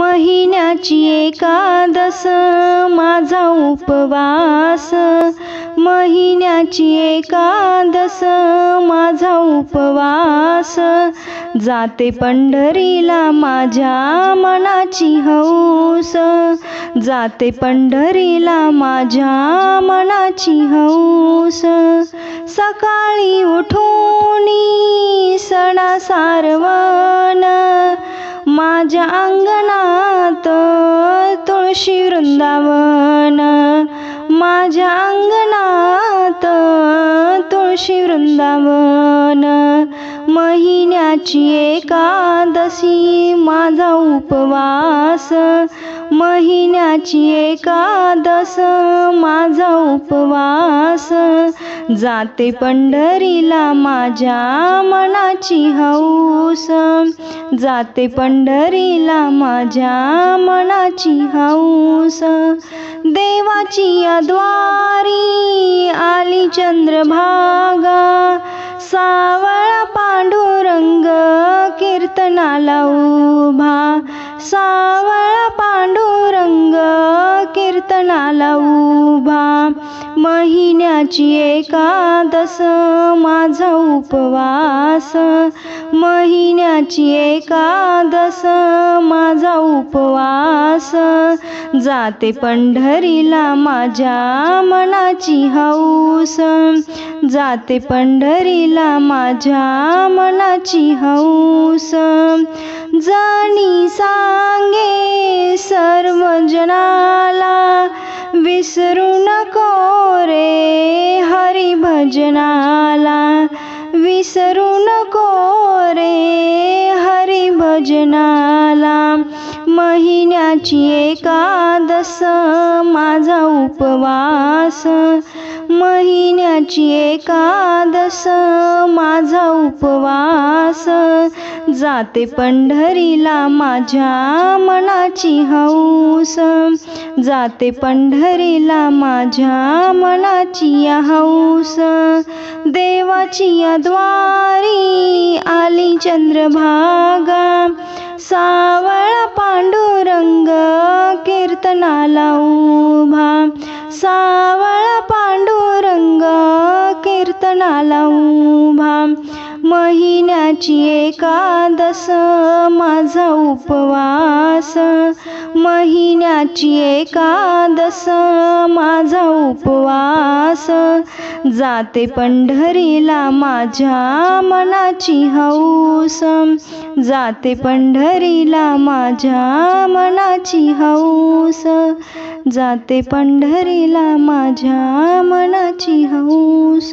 महिन्याची एकादस माझा उपवास. महिन्याची एकादस माझा उपवास. जाते पंढरीला माझ्या मनाची हौस. जाते पंढरीला माझ्या मनाची हौस. सकाळी उठून सणा सारवण माझ्या अंगणात तुळशी वृंदावन. माझ्या अंगणात तुळशी वृंदावन. महिन्याची एकादशी माझा उपवास. महिन्याची एकादस माझा उपवास. जाते पंढरीला माझ्या मनाची हौस. जाते पंढरीला माझ्या मनाची हौस. देवाची याद्वारी आली चंद्रभागा. सावळा कीर्तनाला उभा. सावळा पांडुरंग कीर्तनाला उभा. महिन्याची एका एकादस माझा उपवास महिन्याची एकादस माझा उपवास. जाते पंढरीला माझ्या मनाची हौस. जाते पंढरीला माझ्या मनाची हौस. जाणी सांगे सर्व जनाला विसरू नको रे हरी. भजनाला विसरू नको रे हरी भजनाला महिन्याची एकादस माझा उपवास. महिन्याची एकादस माझा उपवास. जाते पंढरीला माझ्या मनाची हौस. जाते पंढरीला माझ्या मनाची हौस. देवाची द्वारी आली चंद्रभागा. सावळा पांडुरंग कीर्तनाला उभा. सावळा पांडुरंग कीर्तनाला उभा. महिन्याची एकादस माझा उपवास. महिन्याची एकादस माझा उपवास. जाते पंढरीला माझ्या मनाची हौस. जाते पंढरीला माझ्या मनाची हौस. जाते पंढरीला माझ्या मनाची हौस.